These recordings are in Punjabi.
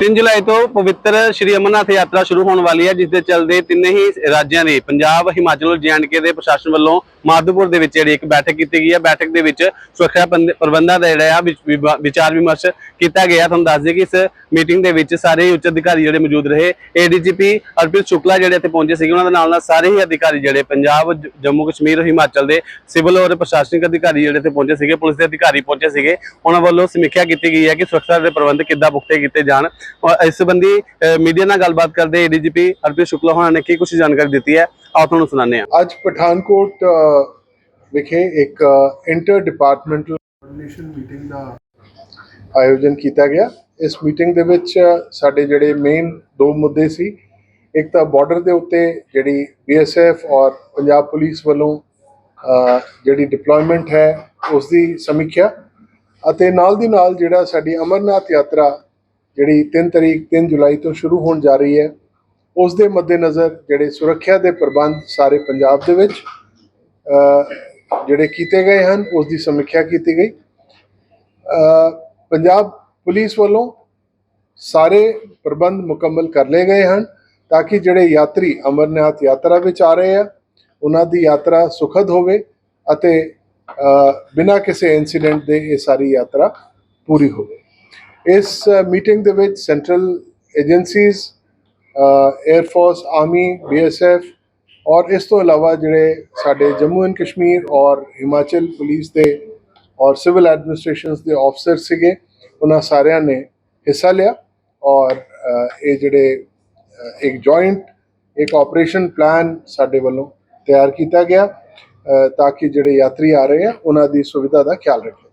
3 ਜੁਲਾਈ ਤੋਂ ਪਵਿੱਤਰ ਸ਼੍ਰੀ ਅਮਰਨਾਥ ਯਾਤਰਾ ਸ਼ੁਰੂ ਹੋਣ ਵਾਲੀ ਹੈ, ਜਿਸ ਦੇ ਚੱਲਦੇ ਤਿੰਨੇ ਹੀ ਰਾਜਾਂ ਦੇ, ਪੰਜਾਬ, ਹਿਮਾਚਲ ਔਰ ਕੇ ਦੇ ਪ੍ਰਸ਼ਾਸਨ ਵੱਲੋਂ ਮਾਧੋਪੁਰ ਦੇ ਵਿੱਚ ਜਿਹੜੀ ਇੱਕ ਬੈਠਕ ਕੀਤੀ ਗਈ ਹੈ। ਬੈਠਕ ਦੇ ਵਿੱਚ ਸੁਰੱਖਿਆ ਪੰਦ- ਪ੍ਰਬੰਧਾਂ ਦਾ ਜਿਹੜਾ ਆ, ਵਿਚ- ਵਿਵਾ- ਵਿਚਾਰ ਵਿਮਰਸ਼ ਕੀਤਾ ਗਿਆ। ਤੁਹਾਨੂੰ ਦੱਸ ਦਈਏ ਕਿ ਇਸ ਮੀਟਿੰਗ ਦੇ ਵਿੱਚ ਸਾਰੇ ਹੀ ਉੱਚ ਅਧਿਕਾਰੀ ਜਿਹੜੇ ਮੌਜੂਦ ਰਹੇ। ਏਡੀਜੀਪੀ ਅਰਪਿਤ ਸ਼ੁਕਲਾ ਜਿਹੜੇ ਇੱਥੇ ਪਹੁੰਚੇ ਸੀਗੇ, ਉਹਨਾਂ ਦੇ ਨਾਲ ਨਾਲ ਸਾਰੇ ਹੀ ਅਧਿਕਾਰੀ ਜਿਹੜੇ ਪੰਜਾਬ ਜੰਮੂ, ਕਸ਼ਮੀਰ, ਹਿਮਾਚਲ ਦੇ ਸਿਵਲ ਔਰ ਪ੍ਰਸ਼ਾਸਨਿਕ ਅਧਿਕਾਰੀ ਜਿਹੜੇ ਇੱਥੇ ਪਹੁੰਚੇ ਸੀਗੇ, ਪੁਲਿਸ ਦੇ ਅਧਿਕਾਰੀ ਪਹੁੰਚੇ ਸੀਗੇ। ਉਹਨਾਂ ਵੱਲੋਂ ਸਮੀਖਿਆ ਕੀਤੀ ਗਈ ਹੈ ਕਿ ਸੁਰੱਖਿਆ ਦੇ ਪ੍ਰਬੰਧ ਕਿੱਦਾਂ ਪੁਖਤੇ ਕੀਤੇ ਜਾਣ। ਔਰ ਇਸ ਸੰਬੰਧੀ ਮੀਡੀਆ ਨਾਲ ਗੱਲਬਾਤ ਕਰਦੇ ਏਡੀਜੀਪੀ ਅਰਪਿਤ ਸ਼ੁਕਲਾ ਹੋਣਾ ਨੇ ਕੀ ਕੁਝ ਜਾਣਕਾਰੀ ਦਿੱਤੀ ਹੈ? ਆਓ ਤੁਹਾਨੂੰ ਸੁਣਾਉਂਦੇ ਹਾਂ। ਅੱਜ ਪਠਾਨਕੋਟ ਵਿਖੇ ਇੱਕ ਇੰਟਰ ਡਿਪਾਰਟਮੈਂਟਲ ਕੋਆਰਡੀਨੇਸ਼ਨ ਮੀਟਿੰਗ ਦਾ ਆਯੋਜਨ ਕੀਤਾ ਗਿਆ। ਇਸ ਮੀਟਿੰਗ ਦੇ ਵਿੱਚ ਸਾਡੇ ਜਿਹੜੇ ਮੇਨ ਦੋ ਮੁੱਦੇ ਸੀ। ਇੱਕ ਤਾਂ ਬਾਰਡਰ ਦੇ ਉੱਤੇ ਜਿਹੜੀ ਬੀਐਸਐਫ ਔਰ ਪੰਜਾਬ ਪੁਲਿਸ ਵੱਲੋਂ ਜਿਹੜੀ ਡਿਪਲੋਇਮੈਂਟ ਹੈ, ਉਸ ਦੀ ਸਮੀਖਿਆ ਅਤੇ ਨਾਲ ਦੀ ਨਾਲ ਜਿਹੜਾ ਸਾਡੀ ਅਮਰਨਾਥ ਯਾਤਰਾ ਜਿਹੜੀ 3 ਤਰੀਕ 3 ਜੁਲਾਈ ਤੋਂ ਸ਼ੁਰੂ ਹੋਣ ਜਾ ਰਹੀ ਹੈ ਉਸ ਦੇ ਮੱਦੇਨਜ਼ਰ ਜਿਹੜੇ ਸੁਰੱਖਿਆ ਦੇ ਪ੍ਰਬੰਧ ਸਾਰੇ ਪੰਜਾਬ ਦੇ ਵਿੱਚ ਜਿਹੜੇ ਕੀਤੇ ਗਏ ਹਨ ਉਸ ਦੀ ਸਮੀਖਿਆ ਕੀਤੀ ਗਈ। ਪੰਜਾਬ ਪੁਲਿਸ ਵੱਲੋਂ ਸਾਰੇ ਪ੍ਰਬੰਧ ਮੁਕੰਮਲ ਕਰ ਲਏ ਗਏ ਹਨ ਤਾਂ ਕਿ ਜਿਹੜੇ ਯਾਤਰੀ ਅਮਰਨਾਥ ਯਾਤਰਾ ਵਿੱਚ ਆ ਰਹੇ ਆ, ਉਹਨਾਂ ਦੀ ਯਾਤਰਾ ਸੁਖਦ ਹੋਵੇ ਅਤੇ ਬਿਨਾਂ ਕਿਸੇ ਇਨਸੀਡੈਂਟ ਦੇ ਇਹ ਸਾਰੀ ਯਾਤਰਾ ਪੂਰੀ ਹੋਵੇ। ਇਸ ਮੀਟਿੰਗ ਦੇ ਵਿੱਚ central agencies air force army BSF ਔਰ ਇਸ ਤੋਂ ਇਲਾਵਾ ਜਿਹੜੇ ਸਾਡੇ ਜੰਮੂ ਐਂਡ ਕਸ਼ਮੀਰ ਔਰ ਹਿਮਾਚਲ ਪੁਲਿਸ ਦੇ ਔਰ ਸਿਵਲ ਐਡਮਿਨਿਸਟ੍ਰੇਸ਼ਨਸ ਦੇ ਆਫਸਰ ਸੀਗੇ, ਉਹਨਾਂ ਸਾਰਿਆਂ ਨੇ ਹਿੱਸਾ ਲਿਆ ਔਰ ਇਹ ਜਿਹੜੇ ਇੱਕ ਜੁਆਇੰਟ ਇੱਕ ਆਪਰੇਸ਼ਨ ਪਲਾਨ ਸਾਡੇ ਵੱਲੋਂ ਤਿਆਰ ਕੀਤਾ ਗਿਆ ਤਾਂ ਕਿ ਜਿਹੜੇ ਯਾਤਰੀ ਆ ਰਹੇ ਆ, ਉਹਨਾਂ ਦੀ ਸੁਵਿਧਾ ਦਾ ਖਿਆਲ ਰੱਖੇ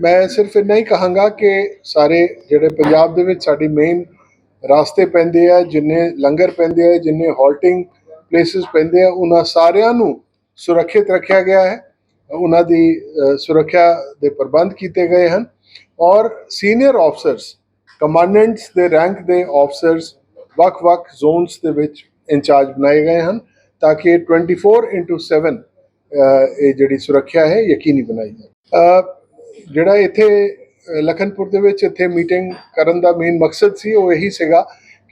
ਮੈਂ ਸਿਰਫ ਇੰਨਾ ਹੀ ਕਹਾਂਗਾ ਕਿ ਸਾਰੇ ਜਿਹੜੇ ਪੰਜਾਬ ਦੇ ਵਿੱਚ ਸਾਡੀ ਮੇਨ ਰਾਸਤੇ ਪੈਂਦੇ ਆ ਜਿੰਨੇ ਲੰਗਰ ਪੈਂਦੇ ਆ ਜਿੰਨੇ ਹਾਲਟਿੰਗ ਪਲੇਸਿਸ ਪੈਂਦੇ ਆ ਉਹਨਾਂ ਸਾਰਿਆਂ ਨੂੰ ਸੁਰੱਖਿਅਤ ਰੱਖਿਆ ਗਿਆ ਹੈ। ਉਹਨਾਂ ਦੀ ਸੁਰੱਖਿਆ ਦੇ ਪ੍ਰਬੰਧ ਕੀਤੇ ਗਏ ਹਨ ਔਰ ਸੀਨੀਅਰ ਆਫਸਰਸ ਕਮਾਂਡੈਂਟਸ ਦੇ ਰੈਂਕ ਦੇ ਆਫਸਰਸ ਵੱਖ-ਵੱਖ ਜ਼ੋਨਸ ਦੇ ਵਿੱਚ ਇੰਚਾਰਜ ਬਣਾਏ ਗਏ ਹਨ ਤਾਂ ਕਿ 24/7 ਅ, ਇਹ ਜਿਹੜੀ ਸੁਰੱਖਿਆ ਹੈ ਯਕੀਨੀ ਬਣਾਈ ਜਾਵੇ। ਜਿਹੜਾ ਇੱਥੇ ਲਖਨਪੁਰ ਦੇ ਵਿੱਚ ਇੱਥੇ ਮੀਟਿੰਗ ਕਰਨ ਦਾ ਮੇਨ ਮਕਸਦ ਸੀ, ਉਹ ਇਹੀ ਸੀਗਾ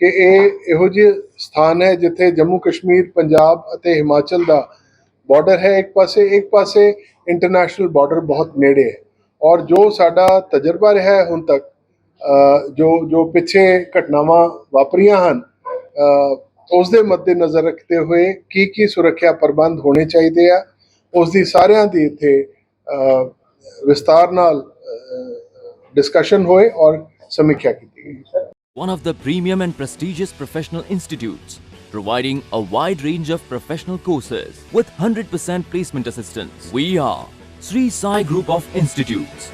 ਕਿ ਇਹ ਇਹੋ ਜਿਹੇ ਸਥਾਨ ਹੈ ਜਿੱਥੇ ਜੰਮੂ ਕਸ਼ਮੀਰ, ਪੰਜਾਬ ਅਤੇ ਹਿਮਾਚਲ ਦਾ ਬਾਰਡਰ ਹੈ ਇੱਕ ਪਾਸੇ ਇੱਕ ਪਾਸੇ ਇੰਟਰਨੈਸ਼ਨਲ ਬਾਰਡਰ ਬਹੁਤ ਨੇੜੇ ਹੈ। ਔਰ ਜੋ ਸਾਡਾ ਤਜਰਬਾ ਰਿਹਾ ਹੈ ਹੁਣ ਤੱਕ ਜੋ ਜੋ ਪਿੱਛੇ ਘਟਨਾਵਾਂ ਵਾਪਰੀਆਂ ਹਨ ਉਸ ਦੇ ਮੱਦੇ ਨਜ਼ਰ ਰੱਖਦੇ ਹੋਏ ਕੀ ਕੀ ਸੁਰੱਖਿਆ ਪ੍ਰਬੰਧ ਹੋਣੇ ਚਾਹੀਦੇ ਆ ਉਸ ਦੀ ਸਾਰਿਆਂ ਦੀ ਇੱਥੇ ਵਿਸਤਾਰ ਨਾਲ ਡਿਸਕਸ਼ਨ ਹੋਏ ਔਰ ਸਮੀਖਿਆ ਕੀਤੀ ਗਈ one of the premium and prestigious professional institutes, providing a wide range of professional courses with 100% placement assistance. We are Sri Sai Group of Institutes.